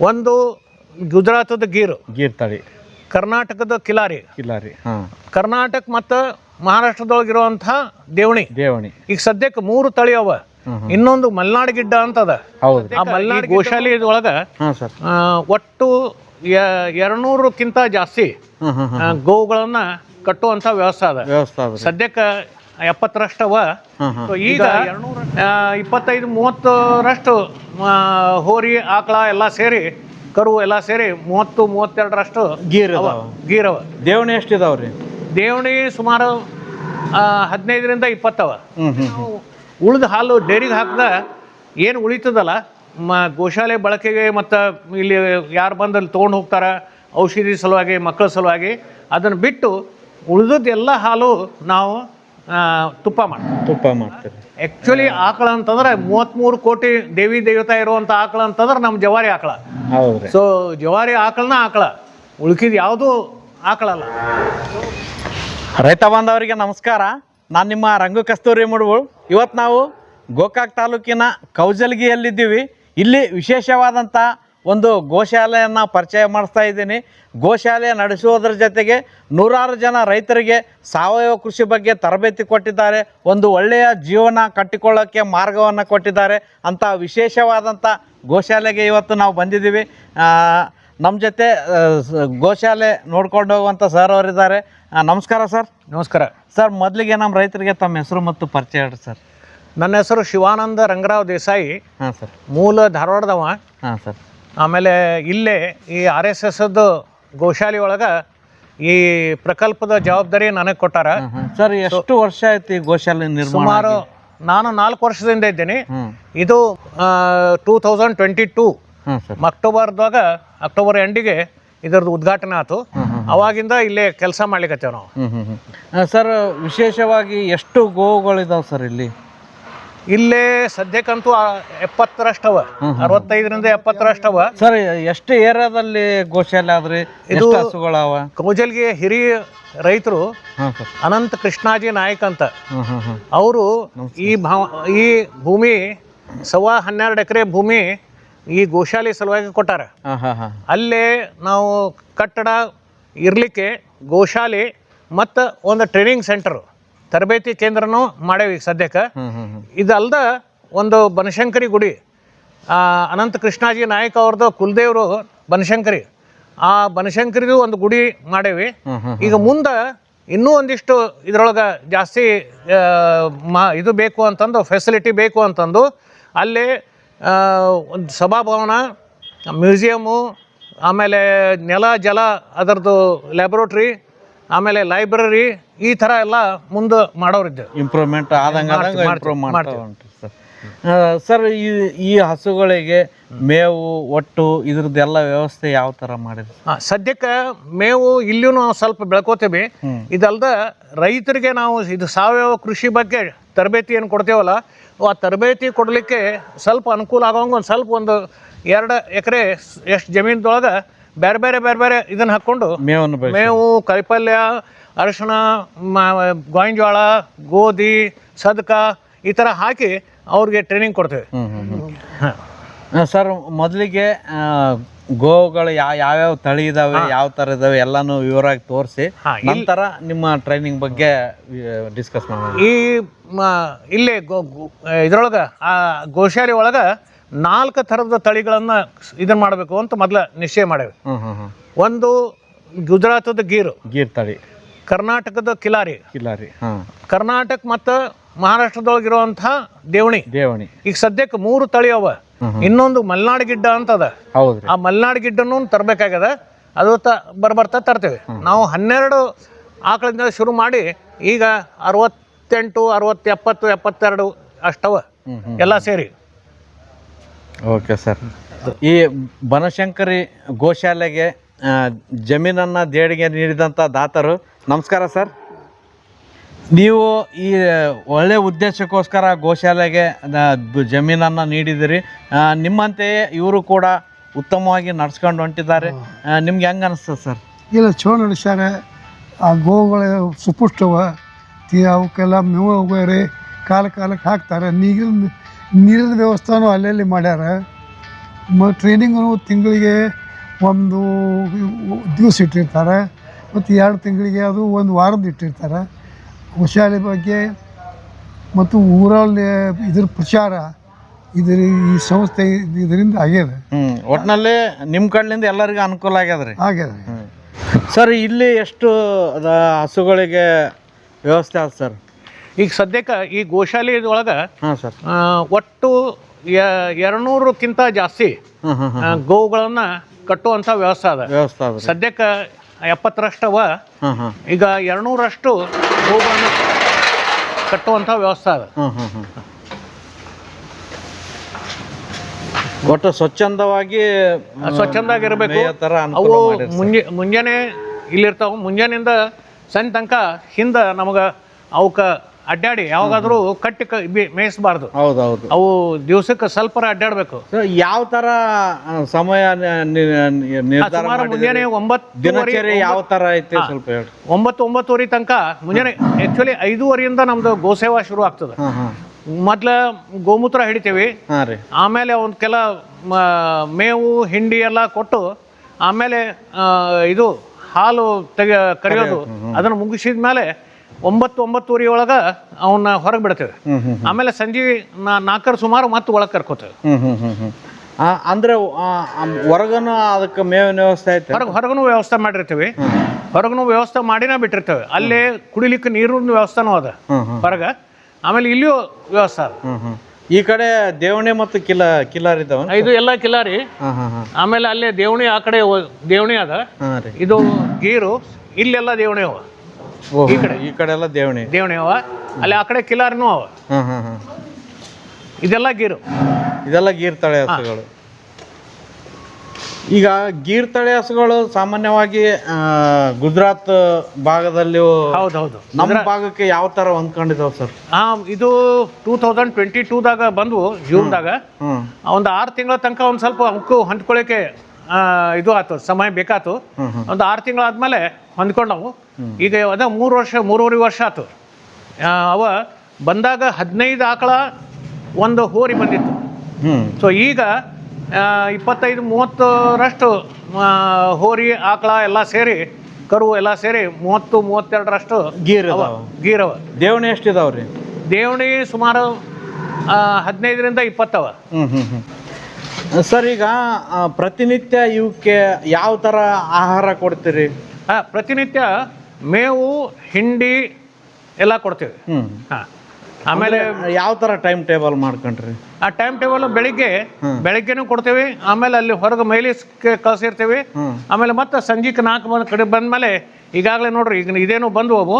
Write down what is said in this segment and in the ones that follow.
ಒಂದು ಗುಜರಾತದ ಗೀರು. ಗೀರ್ ತಳಿ. ಕರ್ನಾಟಕದ ಕಿಲಾರಿ. ಕಿಲಾರಿ ಹಾಂ. ಕರ್ನಾಟಕ ಮತ್ತು ಮಹಾರಾಷ್ಟ್ರದೊಳಗಿರುವಂಥ ದೇವಣಿ. ದೇವಣಿ. ಈಗ ಸದ್ಯಕ್ಕೆ ಮೂರು ತಳಿ ಅವ. ಇನ್ನೊಂದು ಮಲ್ನಾಡ್ ಗಿಡ್ಡ ಅಂತದ. ಹೌದು. ಆ ಮಲ್ನಾಡ್ ಗೋಶಾಲಿ ಒಳಗ ಹಾಂ ಸರ್. ಒಟ್ಟು ಎರಡ್ನೂರಕ್ಕಿಂತ ಜಾಸ್ತಿ ಗೋವುಗಳನ್ನ ಕಟ್ಟುವಂತ ವ್ಯವಸ್ಥೆ ಅದ. ವ್ಯವಸ್ಥೆ ಅದ ಸದ್ಯಕ್ಕೆ ಎಪ್ಪತ್ತರಷ್ಟವ. ಈಗ ಇಪ್ಪತ್ತೈದು ಮೂವತ್ತರಷ್ಟು ಹೋರಿ ಆಕಳ ಎಲ್ಲ ಸೇರಿ ಕರು ಎಲ್ಲ ಸೇರಿ ಮೂವತ್ತು ಮೂವತ್ತೆರಡರಷ್ಟು ಗೀರ್ ಅವ ಗೀರ್ ಗೀರವ ದೇವಣಿ ಎಷ್ಟು ಇದಾವೆ ರೀ ದೇವಣಿ ಸುಮಾರು ಹದಿನೈದರಿಂದ ಇಪ್ಪತ್ತವ. ಉಳಿದ ಹಾಲು ಡೈರಿಗೆ ಹಾಕಿದ ಏನು ಉಳಿತದಲ್ಲ ಮ ಗೋಶಾಲೆ ಬಳಕೆಗೆ ಮತ್ತು ಇಲ್ಲಿ ಯಾರು ಬಂದಲ್ಲಿ ಅಲ್ಲಿ ತೊಗೊಂಡು ಹೋಗ್ತಾರ ಔಷಧಿ ಸಲುವಾಗಿ ಮಕ್ಕಳ ಸಲುವಾಗಿ ಅದನ್ನು ಬಿಟ್ಟು ಉಳಿದದ್ದೆಲ್ಲ ಹಾಲು ನಾವು ತುಪ್ಪ ಮಾಡ್ತಾರೆ. ತುಪ್ಪ ಮಾಡ್ತಾರೆ. ಆ್ಯಕ್ಚುಲಿ ಆಕಳ ಅಂತಂದ್ರೆ ಮೂವತ್ತ್ಮೂರು ಕೋಟಿ ದೇವಿ ದೇವತಾ ಇರುವಂಥ ಆಕಳ ಅಂತಂದ್ರೆ ನಮ್ಮ ಜವಾರಿ ಆಕಳ. ಹೌದು ಸೊ ಜವಾರಿ ಆಕಳನ ಆಕಳ. ಉಳ್ಕಿದ ಯಾವುದೂ ಆಕಳಲ್ಲ ರೈತ ಬಾಂಧವರಿಗೆ ನಮಸ್ಕಾರ. ನಾನು ನಿಮ್ಮ ರಂಗು ಕಸ್ತೂರಿ ಮುಡುಗಳು ಇವತ್ತು ನಾವು ಗೋಕಾಕ್ ತಾಲೂಕಿನ ಕೌಜಲ್ಗಿಯಲ್ಲಿದ್ದೀವಿ. ಇಲ್ಲಿ ವಿಶೇಷವಾದಂಥ ಒಂದು ಗೋಶಾಲೆಯನ್ನು ಪರಿಚಯ ಮಾಡಿಸ್ತಾ ಇದ್ದೀನಿ. ಗೋಶಾಲೆ ನಡೆಸುವುದರ ಜೊತೆಗೆ ನೂರಾರು ಜನ ರೈತರಿಗೆ ಸಾವಯವ ಕೃಷಿ ಬಗ್ಗೆ ತರಬೇತಿ ಕೊಟ್ಟಿದ್ದಾರೆ. ಒಂದು ಒಳ್ಳೆಯ ಜೀವನ ಕಟ್ಟಿಕೊಳ್ಳೋಕ್ಕೆ ಮಾರ್ಗವನ್ನು ಕೊಟ್ಟಿದ್ದಾರೆ. ಅಂತ ವಿಶೇಷವಾದಂಥ ಗೋಶಾಲೆಗೆ ಇವತ್ತು ನಾವು ಬಂದಿದ್ದೀವಿ. ನಮ್ಮ ಜೊತೆ ಗೋಶಾಲೆ ನೋಡ್ಕೊಂಡು ಹೋಗುವಂಥ ಸರ್ ಅವರಿದ್ದಾರೆ ನಮಸ್ಕಾರ ಸರ್ ನಮಸ್ಕಾರ. ಸರ್ ಮೊದಲಿಗೆ ನಮ್ಮ ರೈತರಿಗೆ ತಮ್ಮ ಹೆಸರು ಮತ್ತು ಪರಿಚಯ ಹೇಳಿ ಸರ್ ನನ್ನ ಹೆಸರು ಶಿವಾನಂದ ರಂಗರಾವ್ ದೇಸಾಯಿ. ಹಾಂ ಸರ್ ಮೂಲ ಧಾರವಾಡದವ. ಹಾಂ ಸರ್ ಆಮೇಲೆ ಇಲ್ಲೇ ಈ ಆರ್ ಎಸ್ ಎಸ್ದು ಗೋಶಾಲೆ ಒಳಗೆ ಈ ಪ್ರಕಲ್ಪದ ಜವಾಬ್ದಾರಿ ನನಗೆ ಕೊಟ್ಟಾರ. ಸರ್ ಎಷ್ಟು ವರ್ಷ ಆಯ್ತು ಈ ಗೋಶಾಲೆ ನಿರ್ಮಾಣ ಸುಮಾರು ನಾನು ನಾಲ್ಕು ವರ್ಷದಿಂದ ಇದ್ದೀನಿ. ಇದು ಟೂ ತೌಸಂಡ್ ಟ್ವೆಂಟಿ ಟೂ ಅಕ್ಟೋಬರ್ದಾಗ ಅಕ್ಟೋಬರ್ ಎಂಡಿಗೆ ಇದರದ್ದು ಉದ್ಘಾಟನೆ ಆಯ್ತು ಅವಾಗಿಂದ ಇಲ್ಲೇ ಕೆಲಸ ಮಾಡ್ಲಿಕ್ಕೆ ನಾವು. ಸರ್ ವಿಶೇಷವಾಗಿ ಎಷ್ಟು ಗೋವುಗಳಿದಾವೆ ಸರ್ ಇಲ್ಲಿ? ಇಲ್ಲೇ ಸದ್ಯಕ್ಕಂತೂ ಆ ಎಪ್ಪತ್ತರಷ್ಟವ ಅರವತ್ತೈದರಿಂದ ಎಪ್ಪತ್ತರಷ್ಟವ. ಸರ್ ಎಷ್ಟು ಏರಿಯಾದಲ್ಲಿ ಗೋಶಾಲೆ ಆದ್ರಿ ಎಷ್ಟು ಹಸುಗಳವ? ಕೌಜಲ್ಗೆ ಹಿರಿಯ ರೈತರು ಹಾಂ ಸರ್. ಅನಂತ ಕೃಷ್ಣಾಜಿ ನಾಯಕ್ ಅಂತ. ಅವರು ಈ ಭಾವ ಈ ಭೂಮಿ ಸವಾ ಹನ್ನೆರಡು ಎಕರೆ ಭೂಮಿ ಈ ಗೋಶಾಲೆ ಸಲುವಾಗಿ ಕೊಟ್ಟಾರ. ಹಾಂ ಹಾಂ ಹಾಂ. ಅಲ್ಲೇ ನಾವು ಕಟ್ಟಡ ಇರಲಿಕ್ಕೆ ಗೋಶಾಲೆ ಮತ್ತು ಒಂದು ಟ್ರೈನಿಂಗ್ ಸೆಂಟರು ತರಬೇತಿ ಕೇಂದ್ರನೂ ಮಾಡೇವಿ ಈಗ ಸದ್ಯಕ್ಕೆ. ಇದಲ್ದ ಒಂದು ಬನಶಂಕರಿ ಗುಡಿ ಅನಂತ ಕೃಷ್ಣಾಜಿ ನಾಯಕ್ ಅವ್ರದ್ದು ಕುಲದೇವರು ಬನಶಂಕರಿ. ಆ ಬನಶಂಕರಿದು ಒಂದು ಗುಡಿ ಮಾಡೇವಿ ಈಗ ಮುಂದೆ ಇನ್ನೂ ಒಂದಿಷ್ಟು ಇದ್ರೊಳಗೆ ಜಾಸ್ತಿ ಮಾ ಇದು ಬೇಕು ಅಂತಂದು ಫೆಸಿಲಿಟಿ ಬೇಕು ಅಂತಂದು ಅಲ್ಲಿ ಒಂದು ಸಭಾಭವನ ಮ್ಯೂಸಿಯಮ್ಮು ಆಮೇಲೆ ನೆಲ ಜಲ ಅದರದ್ದು ಲ್ಯಾಬ್ರೋಟ್ರಿ ಆಮೇಲೆ ಲೈಬ್ರರಿ ಈ ಥರ ಎಲ್ಲ ಮುಂದೆ ಮಾಡೋರಿದ್ದೆ ಇಂಪ್ರೂವ್ಮೆಂಟ್ ಆದಂಗೆ ಇಂಪ್ರೂವ್ ಮಾಡ್ತಾ. ಉಂಟು ಸರ್. ಸರ್ ಈ ಈ ಹಸುಗಳಿಗೆ ಮೇವು ಒಟ್ಟು ಇದ್ರದ್ದೆಲ್ಲ ವ್ಯವಸ್ಥೆ ಯಾವ ಥರ ಮಾಡಿರಿ ಸದ್ಯಕ್ಕೆ ಮೇವು ಇಲ್ಲಿಯೂ ನಾವು ಸ್ವಲ್ಪ ಬೆಳ್ಕೋತೀವಿ. ಇದಲ್ದ ರೈತರಿಗೆ ನಾವು ಇದು ಸಾವಯವ ಕೃಷಿ ಬಗ್ಗೆ ತರಬೇತಿ ಏನು ಕೊಡ್ತೇವಲ್ಲ ಆ ತರಬೇತಿ ಕೊಡಲಿಕ್ಕೆ ಸ್ವಲ್ಪ ಅನುಕೂಲ ಆಗೋಂಗೆ ಒಂದು ಸ್ವಲ್ಪ ಒಂದು ಎರಡು ಎಕರೆ ಎಷ್ಟು ಜಮೀನದೊಳಗೆ ಬೇರೆ ಬೇರೆ ಬೇರೆ ಬೇರೆ ಇದನ್ನು ಹಾಕ್ಕೊಂಡು ಮೇವನ್ನು ಮೇವು ಕಾಯಿಪಲ್ಯ ಅರಿಶಿಣ ಮ- ಗೋವಿನ ಜೋಳ ಗೋಧಿ ಸದ್ಕ ಈ ಥರ ಹಾಕಿ ಅವ್ರಿಗೆ ಟ್ರೈನಿಂಗ್ ಕೊಡ್ತೇವೆ. ಸರ್ ಮೊದಲಿಗೆ ಗೋವುಗಳು ಯಾವ ಯಾವ್ಯಾವ ತಳಿ ಇದಾವೆ ಯಾವ ಥರ ಇದಾವೆ ಎಲ್ಲಾನು ವಿವರವಾಗಿ ತೋರಿಸಿ. ನಂತರ ನಿಮ್ಮ ಟ್ರೈನಿಂಗ್ ಬಗ್ಗೆ ಡಿಸ್ಕಸ್ ಮಾಡೋಣ. ಈ ಮ- ಇಲ್ಲೇ ಗೋ ಇದ್ರೊಳಗೆ ಆ ಗೋಶಾಲೆ ಒಳಗೆ ನಾಲ್ಕು ಥರದ ತಳಿಗಳನ್ನು ಇದನ್ನು ಮಾಡಬೇಕು ಅಂತ ಮೊದಲ ನಿಶ್ಚಯ ಮಾಡೇವೆ. ಒಂದು ಗುಜರಾತದ ಗೀರು. ಗೀರ್ ತಳಿ. ಕರ್ನಾಟಕದ ಕಿಲಾರಿ. ಕಿಲಾರಿ ಹಾಂ. ಕರ್ನಾಟಕ ಮತ್ತು ಮಹಾರಾಷ್ಟ್ರದೊಳಗಿರುವಂಥ ದೇವಣಿ. ದೇವಣಿ. ಈಗ ಸದ್ಯಕ್ಕೆ ಮೂರು ತಳಿ ಅವ. ಇನ್ನೊಂದು ಮಲ್ನಾಡ್ ಗಿಡ್ಡ ಅಂತದ ಹೌದು ಆ ಮಲ್ನಾಡ್ ಗಿಡ್ಡನ್ನು ತರಬೇಕಾಗ್ಯದ. ಅದು ತ ಬರ್ಬರ್ತಾ ತರ್ತೇವೆ. ನಾವು ಹನ್ನೆರಡು ಆಕಳಿಂದ ಶುರು ಮಾಡಿ ಈಗ ಅರವತ್ತೆಂಟು ಅರವತ್ತು ಎಪ್ಪತ್ತು ಎಪ್ಪತ್ತೆರಡು ಅಷ್ಟವ ಎಲ್ಲ ಸೇರಿ. Okay sir. ಈ ಬನಶಂಕರಿ ಗೋಶಾಲೆಗೆ ಜಮೀನನ್ನು ದೇಣಿಗೆ ನೀಡಿದಂಥ ದಾತರು ನಮಸ್ಕಾರ ಸರ್. ನೀವು ಈ ಒಳ್ಳೆ ಉದ್ದೇಶಕ್ಕೋಸ್ಕರ ಗೋಶಾಲೆಗೆ ಜಮೀನನ್ನು ನೀಡಿದಿರಿ. ನಿಮ್ಮಂತೆಯೇ ಇವರು ಕೂಡ ಉತ್ತಮವಾಗಿ ನಡ್ಸ್ಕೊಂಡು ಹೊಂಟಿದ್ದಾರೆ. ನಿಮ್ಗೆ ಹೆಂಗೆ ಅನಿಸ್ತದೆ ಸರ್? ಇಲ್ಲ ಚಲೋ ನಡೆಸ್ಯಾರ. ಆ ಗೋವುಗಳು ಸುಪುಷ್ಟವ. ತೀ ಅವಕ್ಕೆಲ್ಲ ಮೇವು ಬೇರೆ ಕಾಲ ಕಾಲಕ್ಕೆ ಹಾಕ್ತಾರೆ. ನೀರಿನ ನೀರಿನ ವ್ಯವಸ್ಥೆನೂ ಅಲ್ಲಲ್ಲಿ ಮಾಡ್ಯಾರ. ಮ ಟ್ರೈನಿಂಗು ತಿಂಗಳಿಗೆ ಒಂದು ದಿವಸ ಇಟ್ಟಿರ್ತಾರೆ. ಮತ್ತು ಎರಡು ತಿಂಗಳಿಗೆ ಅದು ಒಂದು ವಾರದ ಇಟ್ಟಿರ್ತಾರೆ. ಶಾಲೆ ಬಗ್ಗೆ ಮತ್ತು ಊರಲ್ಲಿ ಇದ್ರ ಪ್ರಚಾರ ಇದ್ರ ಈ ಸಂಸ್ಥೆ ಇದರಿಂದ ಆಗ್ಯದ ಒಟ್ಟಿನಲ್ಲಿ ನಿಮ್ಮ ಕಡ್ಲಿಂದ ಎಲ್ಲರಿಗೂ ಅನುಕೂಲ ಆಗ್ಯದ್ರಿ. ಆಗ್ಯದ ಸರ್ ಇಲ್ಲಿ ಎಷ್ಟು ಅದ ಹಸುಗಳಿಗೆ ವ್ಯವಸ್ಥೆ ಅದ ಸರ್? ಈಗ ಸದ್ಯಕ್ಕೆ ಈ ಗೋಶಾಲೆ ಒಳಗೆ ಹಾಂ ಸರ್. ಒಟ್ಟು ಎರಡುನೂರಕ್ಕಿಂತ ಜಾಸ್ತಿ ಗೋವುಗಳನ್ನ ಕಟ್ಟುವಂಥ ವ್ಯವಸ್ಥೆ ಅದ. ವ್ಯವಸ್ಥೆ ಅದ ಸದ್ಯಕ್ಕೆ ಎಪ್ಪತ್ತರಷ್ಟವ ಈಗ ಎರಡ್ನೂರಷ್ಟು ಹೂಗಳನ್ನು ಕಟ್ಟುವಂಥ ವ್ಯವಸ್ಥೆ ಅದ. ಒಟ್ಟು ಸ್ವಚ್ಛಂದವಾಗಿ ಸ್ವಚ್ಛಂದಾಗಿರ್ಬೇಕು. ಅವು. ಮುಂಜೆ ಮುಂಜಾನೆ ಇಲ್ಲಿರ್ತಾವೆ. ಮುಂಜಾನೆಯಿಂದ ಸಂಜೆ ತನಕ ಹಿಂದೆ ನಮಗೆ ಅವಕ್ಕೆ ಅಡ್ಡಾಡಿ ಯಾವಾಗಾದರೂ ಕಟ್ಟಿ ಕ ಬಿ- ಮೇಯಿಸ್ಬಾರ್ದು. ಹೌದು ಹೌದು ಅವು ದಿವಸಕ್ಕೆ ಸ್ವಲ್ಪ ಅಡ್ಡಾಡಬೇಕು. ಯಾವ ತರ ಆ, ಸಮಯ ನಿ- ನಿ- ನಿ- ನಿರ್ಧಾರ ಸುಮಾರು ಮಾಡಿದ್ದೀರಿ? ಮುಂಜಾನೆ ಒಂಬತ್ತು ದಿನಚರಿ ಯಾವ ಥರ ಐತಿ ಸ್ವಲ್ಪ ಹೇಳಿ ಒಂಬತ್ತು ಒಂಬತ್ತುವರೆ ತನಕ ಮುಂಜಾನೆ ಆ್ಯಕ್ಚುಲಿ ಐದೂವರೆಯಿಂದ ನಮ್ದು ಗೋಸೇವಾ ಶುರು ಆಗ್ತದೆ. ಮೊದ್ಲ ಹಾಂ. ಮೊದ್ಲು ಗೋಮೂತ್ರ ಹಿಡಿತೀವಿ. ಹಾಂ ರೀ. ಆಮೇಲೆ ಒಂದು ಕೆಲ ಮ- ಮೇವು ಹಿಂಡಿ ಎಲ್ಲ ಕೊಟ್ಟು ಆಮೇಲೆ ಆ, ಇದು ಹಾಲು ತೆಗೆ ಕರೆಯೋದು. ಅದನ್ನು ಮುಗಿಸಿದ ಮೇಲೆ ಒಂಬತ್ತು ಒಂಬತ್ತುವರೆ ಒಳಗೆ ಅವನ್ನ ಹೊರಗೆ ಬಿಡ್ತೇವೆ. ಆಮೇಲೆ ಸಂಜೆ ನಾ ನಾಲ್ಕರ ಸುಮಾರು ಮತ್ತೆ ಒಳಗೆ ಕರ್ಕೋತೇವೆ. ಅಂದ್ರೆ ಹೊರಗನು ಅದಕ್ಕೆ ಮೇವಿನ ವ್ಯವಸ್ಥೆ ಐತೆ? ಹೊರಗೆ ಹೊರಗೂ ವ್ಯವಸ್ಥೆ ಮಾಡಿರ್ತೀವಿ. ಹೊರಗೂ ವ್ಯವಸ್ಥೆ ಮಾಡಿನೇ ಬಿಟ್ಟಿರ್ತೇವೆ. ಅಲ್ಲೇ ಕುಡಿಲಿಕ್ಕೆ ನೀರಿನ ವ್ಯವಸ್ಥೆನೂ ಅದ ಹೊರಗೆ. ಆಮೇಲೆ ಇಲ್ಲಿಯೂ ವ್ಯವಸ್ಥೆ ಅದ. ಈ ಕಡೆ ದೇವಣಿ ಮತ್ತು ಕಿಲ ಕಿಲಾರಿ ಇದಾವ ಇದು ಎಲ್ಲ ಕಿಲಾರಿ. ಆಮೇಲೆ ಅಲ್ಲೇ ದೇವಣಿ ಆ ಕಡೆ ದೇವಣಿ ಅದ. ಇದು ಗೀರು. ಇಲ್ಲೆಲ್ಲ ದೇವಣಿ ಅವ. ಈ ಕಡೆ ಈ ಕಡೆ ಎಲ್ಲ ದೇವಣಿ. ದೇವಣಿ ಅವ. ಅಲ್ಲಿ ಆ ಕಡೆ ಕಿಲಾರಿನೂ ಅವ. ಹಾಂ ಹ್ಮ್ ಹ್ಮ್. ಇದೆಲ್ಲ ಗೀರು. ಇದೆಲ್ಲ ಗೀರ್ ತಳೆ ಹಸುಗಳು. ಈಗ ಗೀರ್ ತಳೆ ಹಸುಗಳು ಸಾಮಾನ್ಯವಾಗಿ ಆ, ಗುಜರಾತ್ ಭಾಗದಲ್ಲಿ ಹೌದು ಹೌದು ನಮ್ಮ ಭಾಗಕ್ಕೆ ಯಾವ ತರ ಹೊಂದ್ಕೊಂಡಿದ್ದಾವೆ ಸರ್? ಹಾ ಇದು ಟೂ ತೌಸಂಡ್ ಟ್ವೆಂಟಿ ಟೂದಾಗ ಬಂದ್ವು ಜೂನ್ದಾಗ. ಒಂದು ಆರು ತಿಂಗಳ ತನಕ ಒಂದು ಸ್ವಲ್ಪ ಅವಕ್ಕೂ ಹೊಂದ್ಕೊಳ್ಳಿಕ್ಕೆ ಆ, ಇದು ಆಯ್ತು ಸಮಯ ಬೇಕಾತು. ಒಂದು ಆರು ತಿಂಗಳಾದ್ಮೇಲೆ ಹೊಂದ್ಕೊಂಡವು. ಈಗ ಅದ ಮೂರು ವರ್ಷ ಮೂರುವರೆ ವರ್ಷ ಆಯ್ತು. ಅವ ಬಂದಾಗ ಹದಿನೈದು ಆಕಳ ಒಂದು ಹೋರಿ ಬಂದಿತ್ತು. ಸೊ ಈಗ ಇಪ್ಪತ್ತೈದು ಮೂವತ್ತರಷ್ಟು ಹೋರಿ ಆಕಳ ಎಲ್ಲ ಸೇರಿ ಕರು ಎಲ್ಲ ಸೇರಿ ಮೂವತ್ತು ಮೂವತ್ತೆರಡರಷ್ಟು ಗೀರ್ ಗೀರವ ದೇವಣಿ ಎಷ್ಟಿದಾವ್ರಿ? ದೇವಣಿ ಸುಮಾರು ಹದಿನೈದರಿಂದ ಇಪ್ಪತ್ತವ. ಹ್ಞೂ ಹ್ಞೂ ಹ್ಞೂ ಸರ್ ಈಗ ಪ್ರತಿನಿತ್ಯ ಇವಕ್ಕೆ ಯಾವ ಥರ ಆಹಾರ ಕೊಡ್ತೀರಿ? ಹಾಂ ಪ್ರತಿನಿತ್ಯ ಮೇವು ಹಿಂಡಿ ಎಲ್ಲ ಕೊಡ್ತೀವಿ. ಹಾಂ. ಆಮೇಲೆ ಯಾವ ಥರ ಟೈಮ್ ಟೇಬಲ್ ಮಾಡ್ಕೊಂಡ್ರಿ? ಆ ಟೈಮ್ ಟೇಬಲ್ ಬೆಳಿಗ್ಗೆ ಬೆಳಿಗ್ಗೆನೂ ಕೊಡ್ತೀವಿ ಆಮೇಲೆ ಅಲ್ಲಿ ಹೊರಗೆ ಮೈಲಿ ಕಳ್ಸಿರ್ತೀವಿ ಆಮೇಲೆ ಮತ್ತೆ ಸಂಜೆಗೆ ನಾಲ್ಕು ಬಂದ ಕಡೆ ಬಂದಮೇಲೆ ಈಗಾಗಲೇ ನೋಡ್ರಿ ಈಗ ಇದೇನು ಬಂದು ಅವು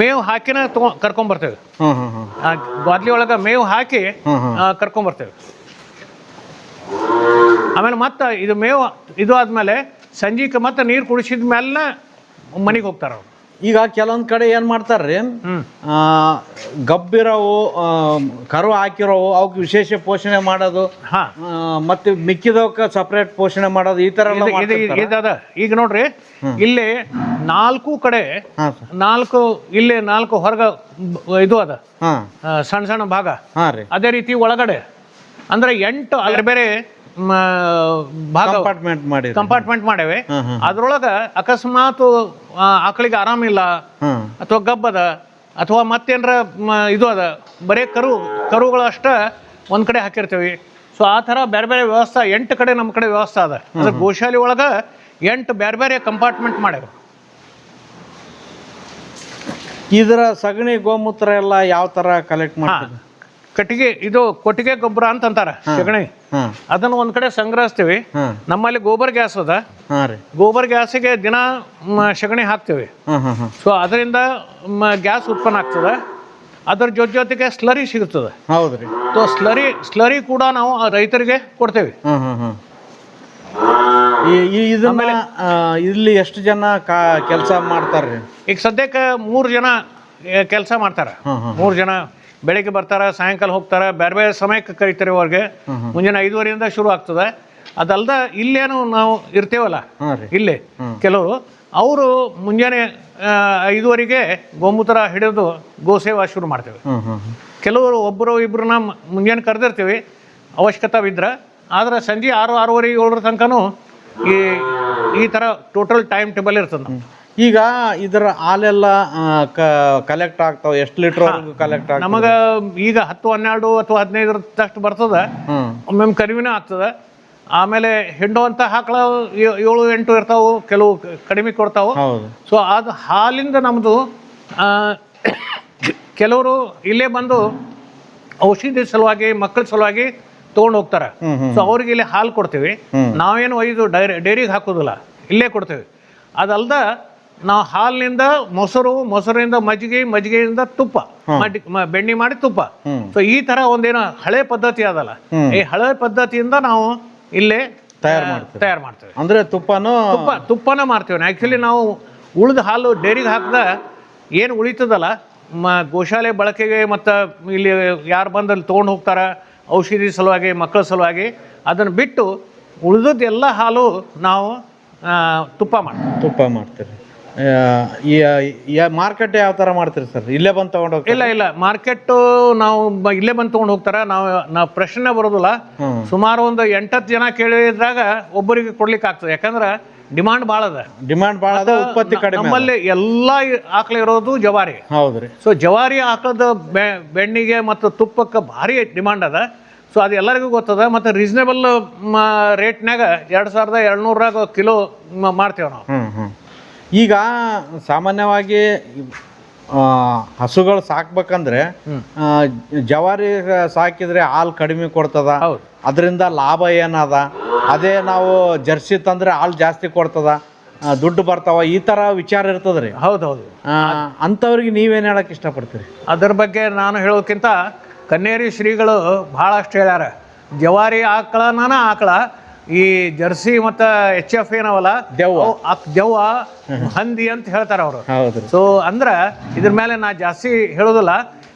ಮೇವು ಹಾಕಿನ ತಗೊ ಕರ್ಕೊಂಬರ್ತೇವೆ. ಬಾದ್ಲಿ ಗಾದ್ಲಿ ಒಳಗೆ ಮೇವು ಹಾಕಿ. ಕರ್ಕೊಂಬರ್ತೇವೆ. ಆಮೇಲೆ ಮತ್ತೆ ಇದು ಮೇವು ಇದು ಆದಮೇಲೆ ಸಂಜೀಕ ಮತ್ತೆ ನೀರು ಕುಡಿಸಿದ ಮೇಲೆ ಮನೆಗೆ ಹೋಗ್ತಾರೆ ಅವ್ರು. ಈಗ ಕೆಲವೊಂದು ಕಡೆ ಏನು ಮಾಡ್ತಾರ್ರಿ? ಗಬ್ಬಿರೋವು ಕರು ಹಾಕಿರೋವು ಅವಕ್ಕೆ ವಿಶೇಷ ಪೋಷಣೆ ಮಾಡೋದು ಮತ್ತೆ ಮಿಕ್ಕಿದವಕ್ಕೆ ಸಪ್ರೇಟ್ ಪೋಷಣೆ ಮಾಡೋದು ಈ ಥರ ಎಲ್ಲ ಇದು ಇದು ಈಗ ನೋಡ್ರಿ ಇಲ್ಲಿ ನಾಲ್ಕು ಕಡೆ ನಾಲ್ಕು ಇಲ್ಲಿ ನಾಲ್ಕು ಹೊರಗ ಇದು ಅದ. ಸಣ್ಣ ಸಣ್ಣ ಭಾಗ. ಅದೇ ರೀತಿ ಒಳಗಡೆ. ಅಂದ್ರೆ ಎಂಟು ಅದ್ರ ಬೇರೆ ಕಂಪಾರ್ಟ್ಮೆಂಟ್ ಮಾಡಿ ಕಂಪಾರ್ಟ್ಮೆಂಟ್ ಮಾಡೇವೆ. ಅದ್ರೊಳಗ ಅಕಸ್ಮಾತ್ ಆಕಳಿಗೆ ಆರಾಮಿಲ್ಲ ಇಲ್ಲ ಅಥವಾ ಗಬ್ಬದ ಅಥವಾ ಮತ್ತೇನರ ಇದು ಅದ. ಬರೇ ಕರು ಕರುಗಳು ಅಷ್ಟ ಒಂದ್ ಕಡೆ ಹಾಕಿರ್ತೀವಿ. ಸೊ ಆ ಥರ ಬೇರೆ ಬೇರೆ ವ್ಯವಸ್ಥೆ ಎಂಟು ಕಡೆ ನಮ್ಮ ಕಡೆ ವ್ಯವಸ್ಥೆ ಅದ. ಅಂದ್ರೆ ಗೋಶಾಲೆ ಒಳಗ ಎಂಟು ಬೇರೆ ಬೇರೆ ಕಂಪಾರ್ಟ್ಮೆಂಟ್ ಮಾಡ್ಯಾರ ಇದರ ಸಗಣಿ ಗೋಮೂತ್ರ ಎಲ್ಲ ಯಾವ ತರ ಕಲೆಕ್ಟ್ ಮಾಡ್ತೀರಿ? ಕಟ್ಟಿಗೆ ಇದು ಕೊಟ್ಟಿಗೆ ಗೊಬ್ಬರ ಅಂತ ಅಂತಾರ ಸಗಣಿ ಅದನ್ನ ಒಂದ್ ಕಡೆ ಸಂಗ್ರಹಿಸ್ತೀವಿ. ನಮ್ಮಲ್ಲಿ ಗೋಬರ್ ಗ್ಯಾಸ್ ಅದ. ಗೋಬರ್ ಗ್ಯಾಸಿಗೆ ದಿನ ಸಗಣಿ ಹಾಕ್ತೀವಿ. ಸೊ ಅದರಿಂದ ಗ್ಯಾಸ್ ಉತ್ಪನ್ನ ಆಗ್ತದೆ. ಅದ್ರ ಜೊತೆ ಜೊತೆಗೆ ಸ್ಲರಿ ಸಿಗುತ್ತದೆ. ಹೌದ್ರಿ ಸೊ ಸ್ಲರಿ ಸ್ಲರಿ ಕೂಡ ನಾವು ರೈತರಿಗೆ ಕೊಡ್ತೇವೆ. ಇಲ್ಲಿ ಎಷ್ಟು ಜನ ಕೆಲಸ ಮಾಡ್ತಾರ್ರಿ? ಈಗ ಸದ್ಯಕ್ಕೆ ಮೂರು ಜನ ಕೆಲಸ ಮಾಡ್ತಾರೆ. ಮೂರು ಜನ ಬೆಳಿಗ್ಗೆ ಬರ್ತಾರೆ ಸಾಯಂಕಾಲ ಹೋಗ್ತಾರೆ ಬೇರೆ ಬೇರೆ ಸಮಯಕ್ಕೆ ಕರಿತಾರೆ ಅವ್ರಿಗೆ ಮುಂಜಾನೆ ಐದುವರೆಯಿಂದ ಶುರು ಆಗ್ತದೆ. ಅದಲ್ದ ಇಲ್ಲೇನು ನಾವು ಇರ್ತೇವಲ್ಲ? ಇಲ್ಲಿ ಕೆಲವರು. ಅವರು ಮುಂಜಾನೆ ಐದುವರೆಗೆ ಗೋಮೂತ್ರ ಹಿಡಿದು ಗೋಸೇವಾ ಶುರು ಮಾಡ್ತೇವೆ. ಕೆಲವರು ಒಬ್ಬರು ಇಬ್ಬರನ್ನ ಮುಂಜಾನೆ ಕರೆದಿರ್ತೀವಿ ಅವಶ್ಯಕತೆ ಬಿದ್ದರೆ ಆದರೆ ಸಂಜೆ ಆರು ಆರೂವರೆ ಏಳರ ತನಕನೂ ಈ ಈ ಥರ ಟೋಟಲ್ ಟೈಮ್ ಟೇಬಲ್ ಇರ್ತದೆ. ಈಗ ಇದರ ಹಾಲೆಲ್ಲ ಕಲೆಕ್ಟ್ ಆಗ್ತಾವ. ಎಷ್ಟು ಲೀಟರ್ ಕಲೆಕ್ಟ್ ಆಗ್ತಾವ ನಮಗೆ ಈಗ ಹತ್ತು ಹನ್ನೆರಡು ಅಥವಾ ಹದಿನೈದರಷ್ಟು ಬರ್ತದೆ. ಹ್ಮ್ ಒಮ್ಮೊಮ್ಮೆ ಕಡಿಮೆನೂ ಆಗ್ತದೆ. ಆಮೇಲೆ ಹಿಂಡುವಂಥ ಹಾಕಳ ಏಳು ಎಂಟು ಇರ್ತಾವು. ಕೆಲವು ಕಡಿಮೆ ಕೊಡ್ತಾವು. ಸೊ ಅದು ಹಾಲಿಂದ ನಮ್ಮದು ಕೆಲವರು ಇಲ್ಲೇ ಬಂದು ಔಷಧಿ ಸಲುವಾಗಿ ಮಕ್ಕಳ ಸಲುವಾಗಿ ತೊಗೊಂಡು ಹೋಗ್ತಾರೆ. ಸೊ ಅವ್ರಿಗೆ ಇಲ್ಲಿ ಹಾಲು ಕೊಡ್ತೀವಿ. ನಾವೇನು ಒಯ್ದು ಡೈರಿ ಡೈರಿಗೆ ಹಾಕೋದಿಲ್ಲ. ಇಲ್ಲೇ ಕೊಡ್ತೀವಿ. ಅದಲ್ದ ನಾವು ಹಾಲಿನಿಂದ ಮೊಸರು ಮೊಸರಿಂದ ಮಜ್ಜಿಗೆ ಮಜ್ಜಿಗೆಯಿಂದ ತುಪ್ಪ. ಮಡ್ಡಿ ಮ- ಬೆಣ್ಣೆ ಮಾಡಿ ತುಪ್ಪ. ಸೊ ಈ ತರ ಒಂದೇನ ಹಳೆ ಪದ್ಧತಿ ಅದಲ್ಲ. ಈ ಹಳೆ ಪದ್ಧತಿಯಿಂದ ನಾವು ಇಲ್ಲೇ ತಯಾರು ಮಾಡ್ತೀವಿ. ತಯಾರು ಮಾಡ್ತೇವೆ. ಅಂದ್ರೆ ತುಪ್ಪನೂ ತುಪ್ಪ ತುಪ್ಪನ ಮಾಡ್ತೇವೆ. ಆ್ಯಕ್ಚುಲಿ ನಾವು ಉಳಿದ ಹಾಲು ಡೈರಿಗೆ ಹಾಕಿದ ಏನು ಉಳಿತದಲ್ಲ ಮ ಗೋಶಾಲೆ ಬಳಕೆಗೆ ಮತ್ತು ಇಲ್ಲಿ ಯಾರು ಬಂದು ಅಲ್ಲಿ ತೊಗೊಂಡು ಹೋಗ್ತಾರ ಔಷಧಿ ಸಲುವಾಗಿ ಮಕ್ಕಳ ಸಲುವಾಗಿ ಅದನ್ನು ಬಿಟ್ಟು ಉಳಿದದ್ದು ಎಲ್ಲ ಹಾಲು ನಾವು ಆ, ತುಪ್ಪ ಮಾಡ್ತೀವಿ. ತುಪ್ಪ ಮಾಡ್ತೀರಿ ಈ ಮಾರ್ಕೆಟ್ ಯಾವ ಥರ ಮಾಡ್ತೀರಿ ಸರ್? ಇಲ್ಲೇ ಬಂದು ತೊಗೊಂಡು ಹೋಗ್ತಾರೆ? ಇಲ್ಲ ಇಲ್ಲ. ಮಾರ್ಕೆಟ್ಟು ನಾವು ಬ- ಇಲ್ಲೇ ಬಂದು ತೊಗೊಂಡು ಹೋಗ್ತಾರೆ. ನಾವು ನಾವು ಪ್ರಶ್ನೆ ಬರೋದಿಲ್ಲ. ಸುಮಾರು ಒಂದು ಎಂಟತ್ತು ಜನ ಕೇಳಿದ್ರಾಗ ಒಬ್ಬರಿಗೆ ಕೊಡ್ಲಿಕ್ಕೆ ಆಗ್ತದೆ. ಯಾಕಂದ್ರೆ ಡಿಮಾಂಡ್ ಭಾಳ ಅದ. ಡಿಮಾಂಡ್ ಭಾಳ ಅದ ಉತ್ಪತ್ತಿ ಕಡಿಮೆ ಅದ. ನಮ್ಮಲ್ಲಿ ಎಲ್ಲ ಆಕಳ ಇರೋದು ಜವಾರಿ. ಹೌದ್ರಿ. ಸೊ ಜವಾರಿ ಆಕಳದ ಬೆ ಬೆಣ್ಣಿಗೆ ಮತ್ತು ತುಪ್ಪಕ್ಕೆ ಭಾರಿ ಡಿಮಾಂಡ್ ಅದ. ಸೊ ಅದು ಎಲ್ಲರಿಗೂ ಗೊತ್ತದ. ಮತ್ತು ರೀಸನೇಬಲ್ ರೇಟ್ನಾಗ ಎರಡು ಸಾವಿರದ ಏಳ್ನೂರಾಗ ಕಿಲೋ ಮ- ಮಾಡ್ತೇವೆ ನಾವು. ಹ್ಮ್ ಹ್ಮ್. ಈಗ ಸಾಮಾನ್ಯವಾಗಿ ಹಸುಗಳು ಸಾಕ್ಬೇಕಂದ್ರೆ ಜವಾರಿ ಸಾಕಿದ್ರೆ ಹಾಲು ಕಡಿಮೆ ಕೊಡ್ತದ? ಹೌದು. ಅದರಿಂದ ಲಾಭ ಏನದ? ಅದೇ ನಾವು ಜರ್ಸಿ ತಂದ್ರೆ ಹಾಲು ಜಾಸ್ತಿ ಕೊಡ್ತದ? ದುಡ್ಡು ಬರ್ತಾವ? ಈ ಥರ ವಿಚಾರ ಇರ್ತದ್ರಿ. ಹೌದು ಹೌದು ಆ, ಅಂಥವ್ರಿಗೆ ನೀವೇನು ಹೇಳಕ್ ಇಷ್ಟಪಡ್ತೀರಿ? ಅದ್ರ ಬಗ್ಗೆ ನಾನು ಹೇಳೋಕ್ಕಿಂತ ಕನ್ನೇರಿ ಶ್ರೀಗಳು ಭಾಳಷ್ಟು ಹೇಳ್ಯಾರ. ಜವಾರಿ ಆಕಳನ ಆಕಳ. ಈ ಜರ್ಸಿ ಮತ್ತ ಎಚ್ ಎಫ್ ಏನವಲ್ಲ? ದೆವ್ವ. ದೆವ್ವ ಹಂದಿ ಅಂತ ಹೇಳ್ತಾರೆ ಅವರು. ಸೊ ಅಂದ್ರೆ ಇದ್ರ ಮೇಲೆ ನಾ ಜಾಸ್ತಿ ಹೇಳೋದಿಲ್ಲ.